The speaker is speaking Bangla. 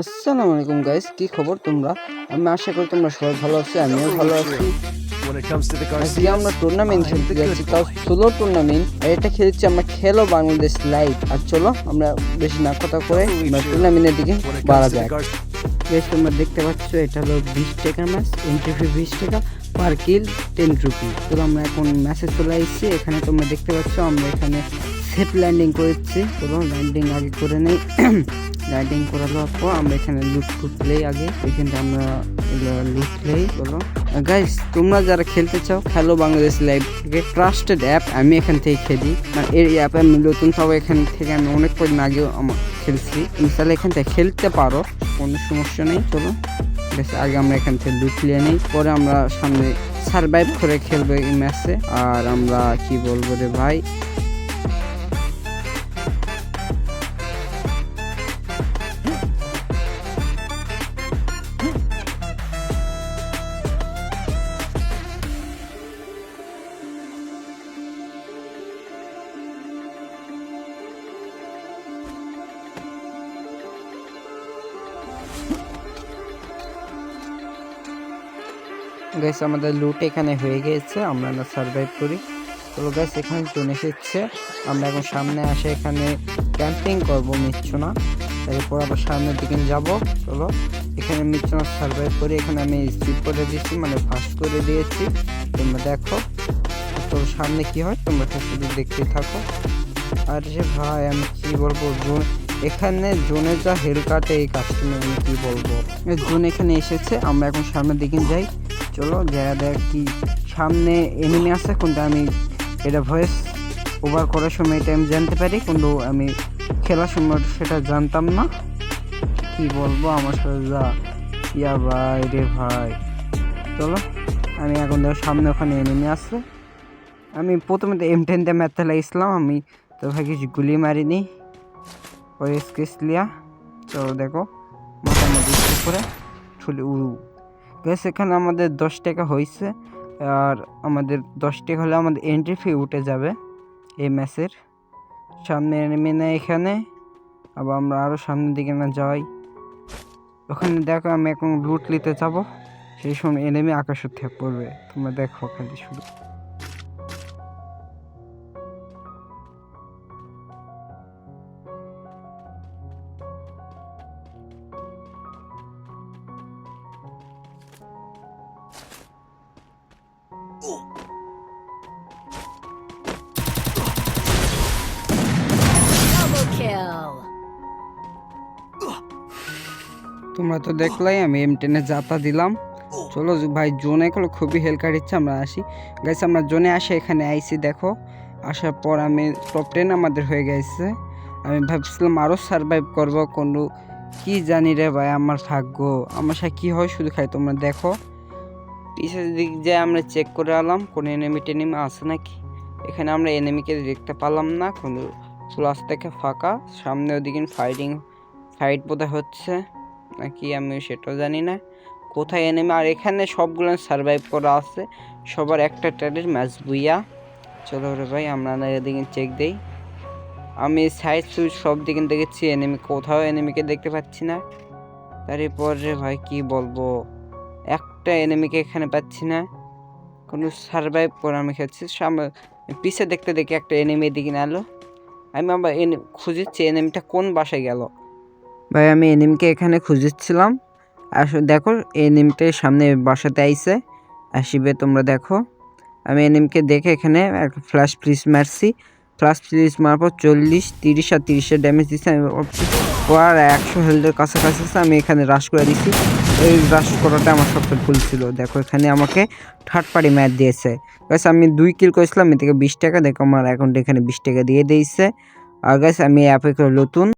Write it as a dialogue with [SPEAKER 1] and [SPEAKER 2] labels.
[SPEAKER 1] আসসালামু আলাইকুম গাইস কি খবর তোমরা? আমি আশা করি তোমরা সবাই ভালো আছো আমিও ভালো আছি। আজকে আমরা টুর্নামেন্ট খেলতে যাচ্ছি তাও ষোলো টুর্নামেন্ট আর এটা খেলছি আমরা খেলো বাংলাদেশ লাইভ আর চলো আমরা বেশি না কথা করে টুর্নামেন্টের দিকে বাড়া যাক। বেশ তোমরা দেখতে পাচ্ছ এটা হলো বিশ টাকা ম্যাচ এন্ট্রি ফি বিশ টাকা পার কিল টেন রুপি তো আমরা এখন ম্যাচে চলে এসেছি এখানে তোমরা দেখতে পাচ্ছ আমরা এখানে সেফ ল্যান্ডিং করেছি। চলো ল্যান্ডিং আগে করে নেই। ল্যান্ডিং করে দেওয়ার পর আমরা এখানে লুট ফুট প্লেই আগে। এখানে আমরা লুট প্লেই বলো গাইস তোমরা যারা খেলতে চাও খেলো বাংলাদেশ লাইভ থেকে ট্রাস্টেড অ্যাপ আমি এখান থেকে খেলি মানে এই অ্যাপে আমি নতুন সব এখান থেকে আমি অনেক কদিন আগেও আমার খেলছি। তাহলে এখান থেকে খেলতে পারো, কোনো সমস্যা নেই, চলো। আছে আগে আমরা এখান থেকে লুট নিয়ে নিই। পরে আমরা সামনে সারভাইভ করে খেলব এই ম্যাচে আর আমরা কি বলব রে ভাই? গাইস আমাদের লুট এখানে হয়ে গিয়েছে, আমরা না সার্ভাইভ করি। তো গাইস এখানে চলে এসেছে, আমরা এখন সামনে আসে এখানে ক্যাম্পিং করব মিচ্ছু না এরপর আবার সামনের দিকে যাব, চলো। এখানে মিচ্ছু না সার্ভাইভ করি, এখানে আমি স্কিপ করে দিয়েছি মানে ফাস্ট করে দিয়েছি। তোমরা দেখো। তো সামনে কি হয়, তোমরা শুধু দেখতে থাকো। আর যে ভাই, আমি কি বলব জোন এখানে জোনে যা হেল কাটে এই কাস্টমার আমি কি বলব? জোন এখানে এসেছে, আমরা এখন সামনের দিকে যাই। চলো যারা দেখ কি সামনে এনিমি আছে কিন্তু আমি এটা ভয়েস ওভার করার সময় এটা আমি জানতে পারি, কিন্তু আমি খেলার সময় সেটা জানতাম না। কি বলব, আমার সাথে যা, ইয়া ভাই রে ভাই। চলো, আমি এখন দেখো, সামনে ওখানে এনিমি আসছে আমি প্রথমে তো এম টেনতে ম্যাথে লাগিয়েছিলাম আমি তো ভাই কিছু গুলি মারিনি। ওই স্কেচ লিয়া। চলো দেখো মোটামুটি করে ছুলি উড়ু। গ্যাস এখানে আমাদের দশ টাকা হয়েছে আর আমাদের দশ টাকা হলে আমাদের এন্ট্রি ফি উঠে যাবে এই ম্যাচের সামনে নেমে না এখানে, আবার আমরা আরও সামনের দিকে না যাই। ওখানে দেখো আমি এখন লুট নিতে যাব, সেই সময় এনেমি আকাশ থেকে পড়বে, তোমরা দেখো খালি শুধু। তোমরা তো দেখলাই আমি এম টেনে যাতা দিলাম। চলো ভাই জোনে গুলো খুবই হেল কাটিচ্ছে আমরা আসি। গাইছে আমরা জোনে আসে এখানে আইসি দেখো। আসার পর আমি টপ টেন আমাদের হয়ে গেছে। আমি ভাবছিলাম আরও সার্ভাইভ করব কোনো কি জানি রে ভাই আমার ভাগ্য। আমার সাথে কী হয় শুধু খাই তোমরা দেখো। পিছের দিক যে আমরা চেক করে আলাম, কোনো এনিমি টেনিমি আছে নাকি? এখানে আমরা এনিমিকে দেখতে পারলাম না কোনো ক্লাস থেকে ফাঁকা, সামনে ওদিকে ফাইটিং ফাইট বোধহয় হচ্ছে, নাকি আমি সেটাও জানি না। কোথায় এনেমি আর এখানে সবগুলো সার্ভাইভ করা আছে, সবার একটা ট্যালের ম্যাচ বুইয়া। চলো রে ভাই, আমরা না এদিকে চেক দেই। আমি সাইড সুইচ সব দিকে দেখেছি এনিমি কোথাও এনেমিকে দেখতে পাচ্ছি না। তারপর রে ভাই, কি বলব? একটা এনিমিকে এখানে পাচ্ছি না। কোনো সার্ভাইভ করে আমি খেলছি। পিছে দেখতে দেখি একটা এনিমি দিকে আলো আমি আবার এনে, খুঁজেছি এনিমিটা কোন বাসায় গেল। ভাই, আমি এনিমকে এখানে খুঁজেছিলাম। আর দেখো এনিমটা সামনে বাসাতে আইছে। আসিবে, তোমরা দেখো। আমি এনিমকে দেখে এখানে একটা ফ্ল্যাশ ফ্লিস মারছি। ফ্ল্যাশ ফ্লিস মারার পর চল্লিশ, তিরিশ আর তিরিশের ড্যামেজ দিচ্ছে আমি আর একশো হেলথের কাছাকাছি আছে, আমি এখানে রাশ করে দিছি। এই রাশ করাটা আমার সবচেয়ে ভুল ছিল। দেখো এখানে আমাকে থার্ড পার্টি ম্যাচ দিয়েছে। গাছ আমি দুই কিল করেছিলাম এ থেকে বিশ টাকা দেখো আমার অ্যাকাউন্টে এখানে বিশ টাকা দিয়ে দিয়েছে। আর গাছ আমি অ্যাপে করে নতুন